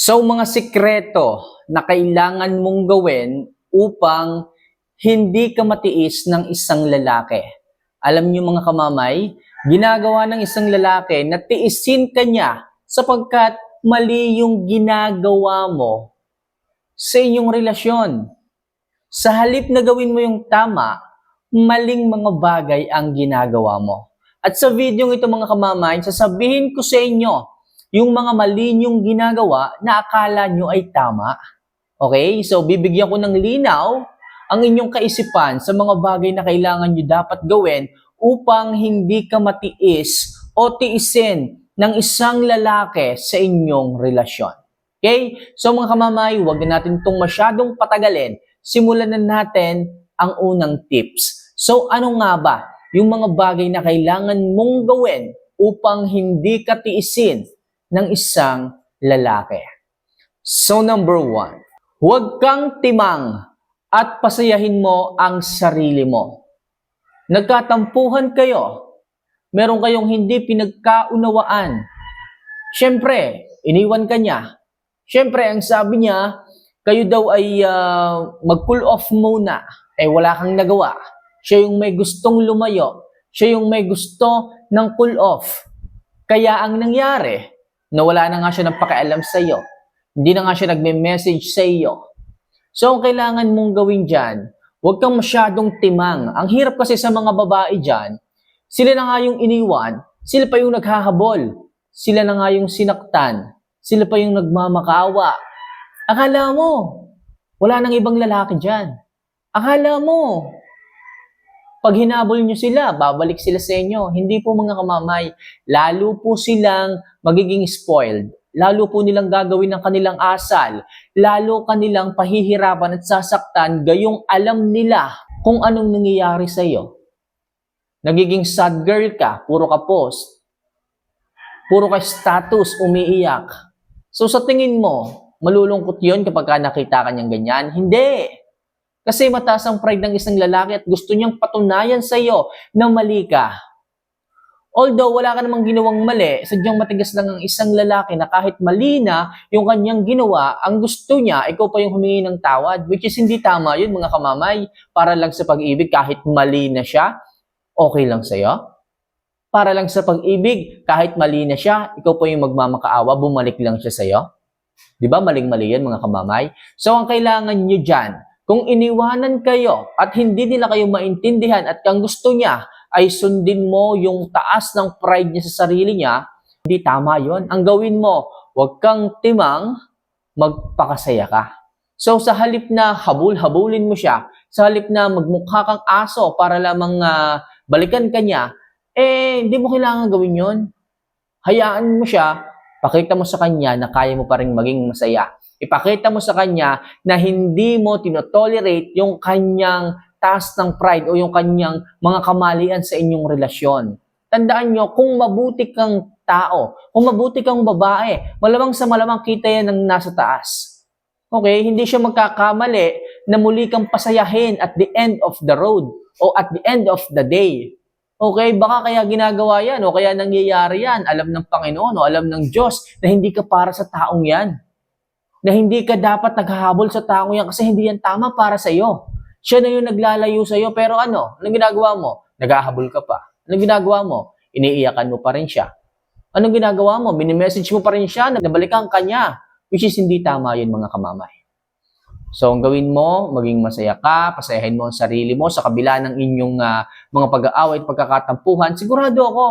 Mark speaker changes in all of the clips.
Speaker 1: So mga sikreto na kailangan mong gawin upang hindi ka matiis ng isang lalaki. Alam niyo mga kamamay, ginagawa ng isang lalaki na tiisin ka niya sapagkat mali yung ginagawa mo sa inyong relasyon. Sa halip na gawin mo yung tama, maling mga bagay ang ginagawa mo. At sa video ito mga kamamay, sasabihin ko sa inyo yung mga mali niyong ginagawa na akala nyo ay tama. Okay? So, bibigyan ko ng linaw ang inyong kaisipan sa mga bagay na kailangan nyo dapat gawin upang hindi ka matiis o tiisin ng isang lalaki sa inyong relasyon. Okay? So mga kamamay, huwag na natin itong masyadong patagalin. Simulan na natin ang unang tips. So ano nga ba yung mga bagay na kailangan mong gawin upang hindi ka tiisin ng isang lalaki? So number one, huwag kang timang at pasayahin mo ang sarili mo. Nagkatampuhan kayo, meron kayong hindi pinagkaunawaan. Siyempre, iniwan ka niya. Siyempre, ang sabi niya, kayo daw ay ah, mag-cool off muna. Eh, wala kang nagawa. Siya yung may gustong lumayo. Siya yung may gusto ng cool off. Kaya ang nangyari, nawala na nga siya ng pakialam sa iyo. Hindi na nga siya nagme-message sa iyo. So, ang kailangan mong gawin dyan, huwag kang masyadong timang. Ang hirap kasi sa mga babae dyan, sila na nga yung iniwan, sila pa yung naghahabol, sila na nga yung sinaktan, sila pa yung nagmamakawa. Akala mo, wala nang ibang lalaki dyan. Akala mo, pag hinabol nyo sila, babalik sila sa inyo. Hindi po mga kamamay, lalo po silang magiging spoiled. Lalo po nilang gagawin ng kanilang asal. Lalo kanilang pahihirapan at sasaktan gayong alam nila kung anong nangyayari sa iyo. Nagiging sad girl ka, puro ka post. Puro ka status, umiiyak. So sa tingin mo, malulungkot yon kapag ka nakita ka niyang ganyan? Hindi. Kasi mataas ang pride ng isang lalaki at gusto niyang patunayan sa iyo na mali ka. Although wala ka namang ginawang mali, sadyang matigas lang ang isang lalaki na kahit mali na yung kanyang ginawa, ang gusto niya, ikaw pa yung humingi ng tawad, which is hindi tama yun mga kamamay, para lang sa pag-ibig, kahit mali na siya, okay lang sa'yo. Para lang sa pag-ibig, kahit mali na siya, ikaw pa yung magmamakaawa, bumalik lang siya sa'yo. Di ba? Maling-mali yan mga kamamay. So ang kailangan nyo dyan, kung iniwanan kayo at hindi nila kayo maintindihan at kang gusto niya ay sundin mo yung taas ng pride niya sa sarili niya, hindi tama yon. Ang gawin mo, huwag kang timang, magpakasaya ka. So sa halip na habul-habulin mo siya, sa halip na magmukha kang aso para lamang ah, balikan ka niya, eh hindi mo kailangan gawin yon. Hayaan mo siya, pakita mo sa kanya na kaya mo pa rin maging masaya. Ipakita mo sa kanya na hindi mo tinotolerate yung kanyang taas ng pride o yung kanyang mga kamalian sa inyong relasyon. Tandaan nyo, kung mabuti kang tao, kung mabuti kang babae, malamang sa malamang kita yan ng nasa taas. Okay? Hindi siya magkakamali na muli kang pasayahin at the end of the road o at the end of the day. Okay? Baka kaya ginagawa yan o kaya nangyayari yan. Alam ng Panginoon o alam ng Diyos na hindi ka para sa taong yan. Na hindi ka dapat naghahabol sa taong yan kasi hindi yan tama para sa iyo. Siya na yung naglalayo sa iyo pero ano? Anong ginagawa mo? Naghahabol ka pa. Anong ginagawa mo? Iniiyakan mo pa rin siya. Anong ginagawa mo? Mini-message mo pa rin siya na nabalikan ka niya. Which is hindi tama yun mga kamamay. So, ang gawin mo, maging masaya ka, pasayahin mo ang sarili mo sa kabila ng inyong ah, mga pag-aaway at pagkakatampuhan, sigurado ako,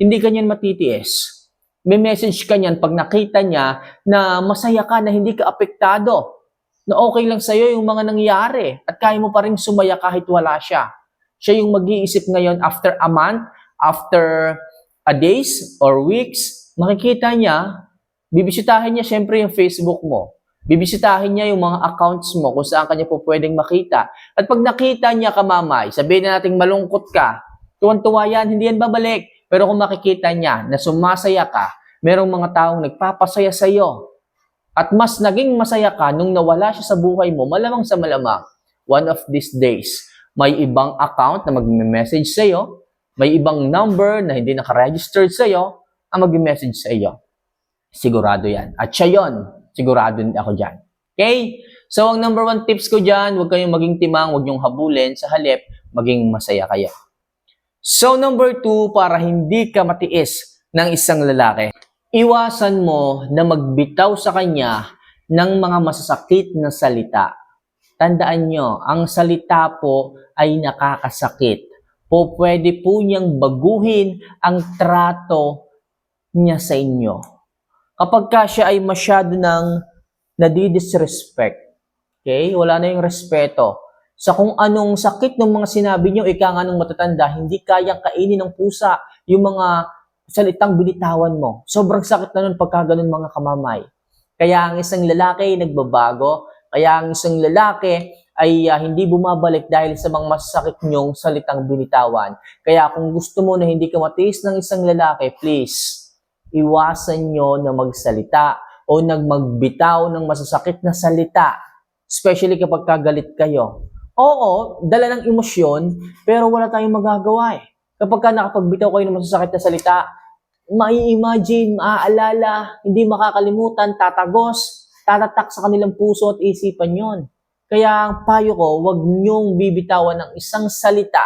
Speaker 1: hindi ka matitiis. May message ka niyan pag nakita niya na masaya ka, na hindi ka apektado, na okay lang sa'yo yung mga nangyari at kaya mo pa rin sumaya kahit wala siya. Siya yung mag-iisip ngayon after a month, after a days or weeks, makikita niya, bibisitahin niya syempre yung Facebook mo. Bibisitahin niya yung mga accounts mo kung saan kanya po pwedeng makita. At pag nakita niya ka, mamay, sabihin na natin malungkot ka, tuwan-tuwa yan, hindi yan babalik. Pero kung makikita niya na sumasaya ka, merong mga taong nagpapasaya sa iyo, at mas naging masaya ka nung nawala siya sa buhay mo, malamang sa malamang, one of these days, may ibang account na mag-message sa iyo, may ibang number na hindi naka-registered sa iyo, ang mag-message sa iyo. Sigurado yan. At siya yon Sigurado din ako dyan. Okay? So, ang number one tips ko dyan, huwag kayong maging timang, huwag niyong habulin. Sa halip, maging masaya kayo. So, number two, para hindi ka matiis ng isang lalaki, iwasan mo na magbitaw sa kanya ng mga masasakit na salita. Tandaan nyo, ang salita po ay nakakasakit. Po pwede po niyang baguhin ang trato niya sa inyo. Kapag ka siya ay masyado ng nadidisrespect, okay, wala na yung respeto, sa kung anong sakit ng mga sinabi niyo, ika nga ng matatanda, hindi kayang kainin ng pusa yung mga salitang binitawan mo. Sobrang sakit na nun pagka ganun mga kamamay. Kaya ang isang lalaki nagbabago, kaya ang isang lalaki ay ah, hindi bumabalik dahil sa mga masakit niyong salitang binitawan. Kaya kung gusto mo na hindi ka matiis ng isang lalaki, please, iwasan nyo na magsalita o nagmagbitaw ng masasakit na salita. Especially kapag kagalit kayo. Oo, dala ng emosyon, pero wala tayong magagawa eh. Kapag ka nakapagbitaw kayo ng masasakit na salita, mai-imagine, maaalala, hindi makakalimutan, tatagos, tatatak sa kanilang puso at isipan yon. Kaya ang payo ko, huwag niyong bibitawan ng isang salita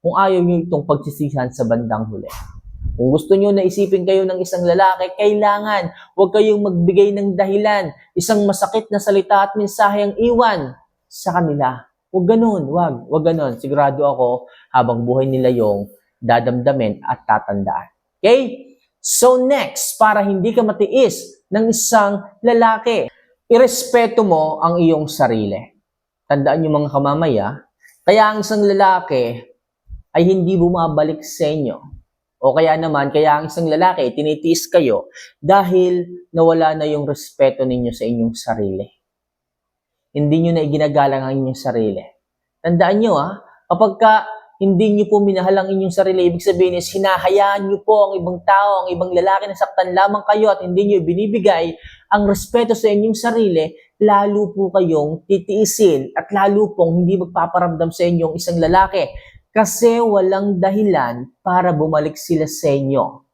Speaker 1: kung ayaw niyo itong pagsisihan sa bandang huli. Kung gusto niyo na isipin kayo ng isang lalaki, kailangan huwag kayong magbigay ng dahilan, isang masakit na salita at mensahe ang iwan sa kanila. Huwag ganun, huwag, huwag ganun. Sigurado ako, habang buhay nila yung dadamdamin at tatandaan. Okay? So next, para hindi ka matiis ng isang lalaki, irespeto mo ang iyong sarili. Tandaan niyo mga kamamaya, kaya ang isang lalaki ay hindi bumabalik sa inyo. O kaya naman, kaya ang isang lalaki, tinitiis kayo dahil nawala na yung respeto ninyo sa inyong sarili. Hindi nyo na iginagalang ang inyong sarili. Tandaan nyo ah, kapag ka hindi nyo po minahal ang inyong sarili, ibig sabihin is hinahayaan nyo po ang ibang tao, ang ibang lalaki na saktan lamang kayo at hindi nyo binibigay ang respeto sa inyong sarili, lalo po kayong titiisin at lalo pong hindi magpaparamdam sa inyong isang lalaki kasi walang dahilan para bumalik sila sa inyo.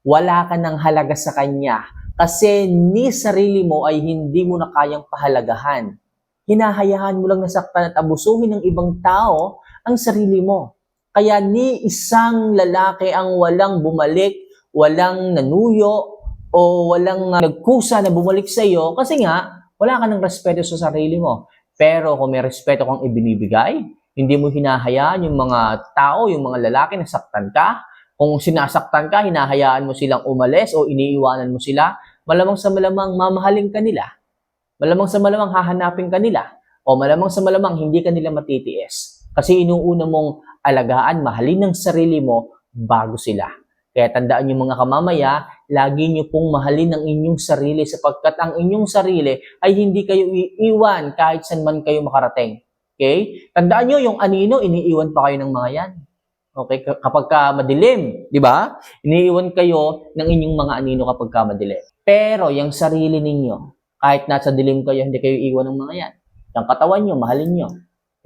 Speaker 1: Wala ka ng halaga sa kanya kasi ni sarili mo ay hindi mo na kayang pahalagahan. Hinahayaan mo lang nasaktan at abusuhin ng ibang tao ang sarili mo. Kaya ni isang lalaki ang walang bumalik, walang nanuyo, o walang uh, nagkusa na bumalik sa iyo kasi nga, wala ka ng respeto sa sarili mo. Pero kung may respeto kang ibinibigay, hindi mo hinahayaan yung mga tao, yung mga lalaki na saktan ka. Kung sinasaktan ka, hinahayaan mo silang umalis o iniiwanan mo sila, malamang sa malamang mamahalin ka nila. Malamang sa malamang hahanapin ka nila. O malamang sa malamang hindi ka nila matitiis. Kasi inuuna mong alagaan, mahalin ng sarili mo bago sila. Kaya tandaan niyo mga kamamaya, lagi niyo pong mahalin ang inyong sarili sapagkat ang inyong sarili ay hindi kayo iiwan kahit saan man kayo makarating. Okay? Tandaan niyo yung anino, iniiwan pa kayo ng mga yan. Okay? Kapag ka madilim, di ba? Iniiwan kayo ng inyong mga anino kapag ka madilim. Pero yung sarili ninyo, kahit nasa dilim kayo, hindi kayo iwan ng mga yan. Yung katawan nyo, mahalin nyo.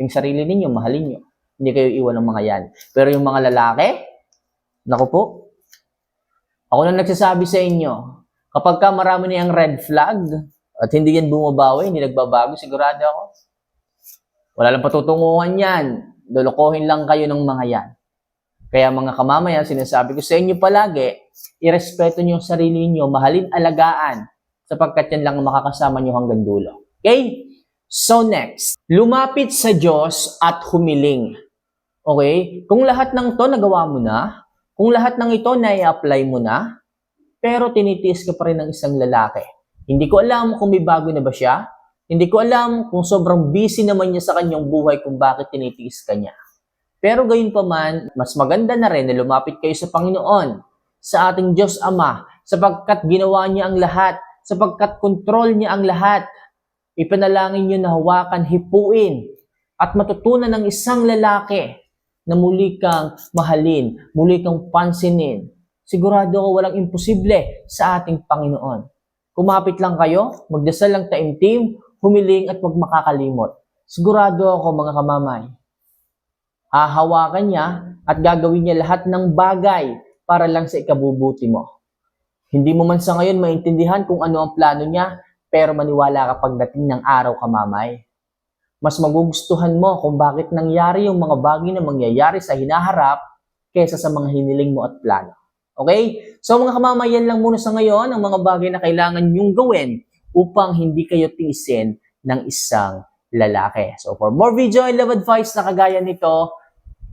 Speaker 1: Yung sarili ninyo, mahalin nyo. Hindi kayo iwan ng mga yan. Pero yung mga lalaki, naku po, ako na nagsasabi sa inyo, kapag ka marami na yung red flag, at hindi yan bumabawi, hindi nagbabago, sigurado ako, wala lang patutunguhan yan. Lulukohin lang kayo ng mga yan. Kaya mga kamamayan, sinasabi ko sa inyo palagi, irespeto niyo ang sarili niyo, mahalin alagaan, sapagkat yan lang ang makakasama niyo hanggang dulo. Okay? So next, lumapit sa Diyos at humiling. Okay? Kung lahat ng to nagawa mo na, kung lahat ng ito na-apply mo na, pero tinitiis ka pa rin ng isang lalaki. Hindi ko alam kung may bago na ba siya. Hindi ko alam kung sobrang busy naman niya sa kanyang buhay kung bakit tinitiis ka niya. Pero gayon pa man, mas maganda na rin na lumapit kayo sa Panginoon, sa ating Diyos Ama, sapagkat ginawa niya ang lahat, sapagkat kontrol niya ang lahat. Ipanalangin niyo na hawakan, hipuin, at matutunan ng isang lalaki na muli kang mahalin, muli kang pansinin. Sigurado ako walang imposible sa ating Panginoon. Kumapit lang kayo, magdasal lang taimtim, humiling at huwag makakalimot. Sigurado ako mga kamamay, hahawakan niya at gagawin niya lahat ng bagay para lang sa ikabubuti mo. Hindi mo man sa ngayon maintindihan kung ano ang plano niya, Pero maniwala ka pagdating ng araw kamamay. Mas magugustuhan mo kung bakit nangyari yung mga bagay na mangyayari sa hinaharap kesa sa mga hiniling mo at plano. Okay? So mga kamamayan lang muna sa ngayon ang mga bagay na kailangan nyong gawin upang hindi kayo tiisin ng isang lalaki. So for more video and love advice na kagaya nito,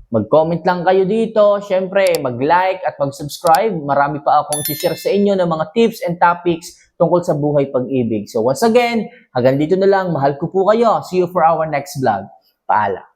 Speaker 1: mag-comment lang kayo dito. Siyempre, mag-like at mag-subscribe. Marami pa akong share sa inyo ng mga tips and topics tungkol sa buhay pag-ibig. So once again, hanggang dito na lang. Mahal ko po kayo. See you for our next vlog. Paalam.